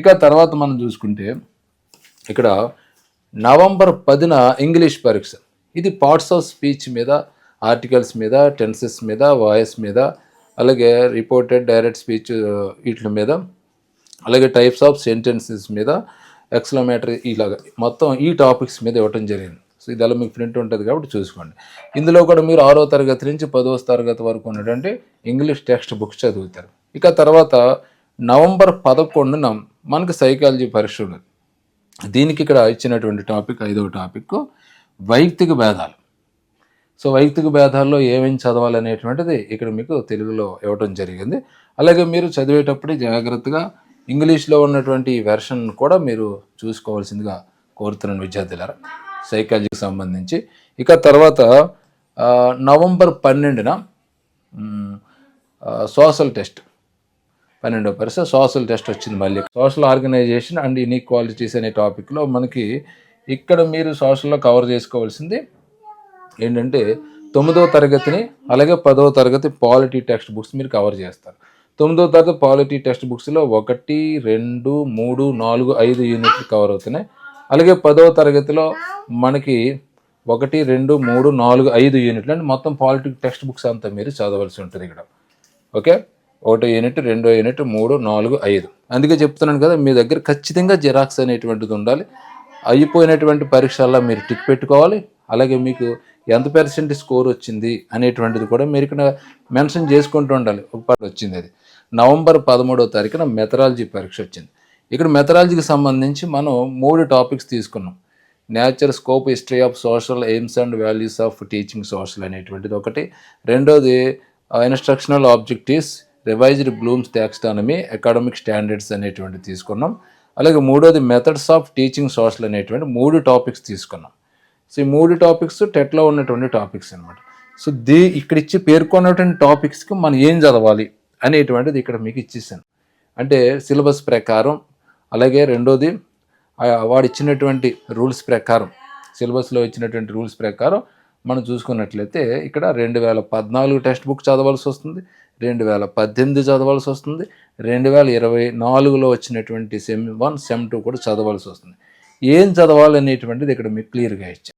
ఇక తర్వాత మనం చూసుకుంటే ఇక్కడ నవంబర్ పదిన ఇంగ్లీష్ పరీక్ష. ఇది పార్ట్స్ ఆఫ్ స్పీచ్ మీద ఆర్టికల్స్ మీద టెన్సెస్ మీద వాయిస్ మీద అలాగే రిపోర్టెడ్ డైరెక్ట్ స్పీచ్ వీటి మీద అలాగే టైప్స్ ఆఫ్ సెంటెన్సెస్ మీద ఎక్స్లమేటరీ ఇలాగ మొత్తం ఈ టాపిక్స్ మీద ఇవ్వటం జరిగింది. సో ఇది అలా మీకు ప్రింట్ ఉంటుంది కాబట్టి చూసుకోండి. ఇందులో కూడా మీరు ఆరో తరగతి నుంచి పదవ తరగతి వరకు ఉన్నటువంటి ఇంగ్లీష్ టెక్స్ట్ బుక్స్ చదువుతారు. ఇక తర్వాత నవంబర్ పదకొండున మనకు సైకాలజీ పరీక్ష ఉన్నది. దీనికి ఇక్కడ ఇచ్చినటువంటి టాపిక్ ఐదవ టాపిక్ వైయక్తిక భేదాలు. సో వైయక్తిక భేదాల్లో ఏమేమి చదవాలనేటువంటిది ఇక్కడ మీకు తెలుగులో ఇవ్వడం జరిగింది. అలాగే మీరు చదివేటప్పుడే జాగ్రత్తగా ఇంగ్లీష్లో ఉన్నటువంటి వెర్షన్ కూడా మీరు చూసుకోవాల్సిందిగా కోరుతున్నాను విద్యార్థులారా సైకాలజీకి సంబంధించి. ఇక తర్వాత నవంబర్ పన్నెండున సోషల్ టెస్ట్. పన్నెండో పరీక్ష సోషల్ టెస్ట్ వచ్చింది మళ్ళీ. సోషల్ ఆర్గనైజేషన్ అండ్ ఇన్ఈక్వాలిటీస్ అనే టాపిక్లో మనకి ఇక్కడ మీరు సోషల్లో కవర్ చేసుకోవాల్సింది ఏంటంటే తొమ్మిదవ తరగతిని అలాగే పదవ తరగతి పాలిటీ టెక్స్ట్ బుక్స్ మీరు కవర్ చేస్తారు. తొమ్మిదో తరగతి పాలిటీ టెక్స్ట్ బుక్స్లో ఒకటి రెండు మూడు నాలుగు ఐదు యూనిట్లు కవర్ అవుతున్నాయి. అలాగే పదవ తరగతిలో మనకి ఒకటి రెండు మూడు నాలుగు ఐదు యూనిట్లు. అంటే మొత్తం పాలిటిక్ టెక్స్ట్ బుక్స్ అంతా మీరు చదవలసి ఉంటుంది ఇక్కడ. ఓకే? ఒకటో యూనిట్ రెండో యూనిట్ మూడు నాలుగు ఐదు. అందుకే చెప్తున్నాను కదా మీ దగ్గర ఖచ్చితంగా జిరాక్స్ అనేటువంటిది ఉండాలి. అయిపోయినటువంటి పరీక్షల్లో మీరు టిక్ పెట్టుకోవాలి. అలాగే మీకు ఎంత పర్సెంట్ స్కోర్ వచ్చింది అనేటువంటిది కూడా మీరు ఇక్కడ మెన్షన్ చేసుకుంటూ ఉండాలి. ఒక పాట వచ్చింది అది. నవంబర్ పదమూడవ తారీఖున మెథరాలజీ పరీక్ష వచ్చింది. ఇక్కడ మెథరాలజీకి సంబంధించి మనం మూడు టాపిక్స్ తీసుకున్నాం. Nature scope history of social aims and values of teaching social అనేటువంటిది ఒకటి. రెండోది instructional objectives. Revised Bloom's taxonomy academic standards అనేటువంటి తీసుకున్నాం. అలాగే మూడోది మెథడ్స్ ఆఫ్ టీచింగ్ సోషల్ అనేటువంటి మూడు టాపిక్స్ తీసుకున్నాం. సో ఈ మూడు టాపిక్స్ టెట్లో ఉన్నటువంటి టాపిక్స్ అనమాట సో దీ ఇక్కడ ఇచ్చి పేర్కొన్నటువంటి టాపిక్స్కి మనం ఏం చదవాలి అనేటువంటిది ఇక్కడ మీకు ఇచ్చేసాను. అంటే సిలబస్ ప్రకారం అలాగే రెండోది వాడు ఇచ్చినటువంటి రూల్స్ ప్రకారం సిలబస్లో ఇచ్చినటువంటి రూల్స్ ప్రకారం మనం చూసుకున్నట్లయితే ఇక్కడ రెండు వేల పద్నాలుగు టెక్స్ట్ బుక్ చదవాల్సి వస్తుంది. రెండు వేల పద్దెనిమిది చదవాల్సి వస్తుంది. రెండు వేల ఇరవై నాలుగులో వచ్చినటువంటి సెమ్ వన్ సెమ్ టూ కూడా చదవాల్సి వస్తుంది. ఏం చదవాలి అనేటువంటిది ఇక్కడ మీకు క్లియర్గా ఇచ్చారు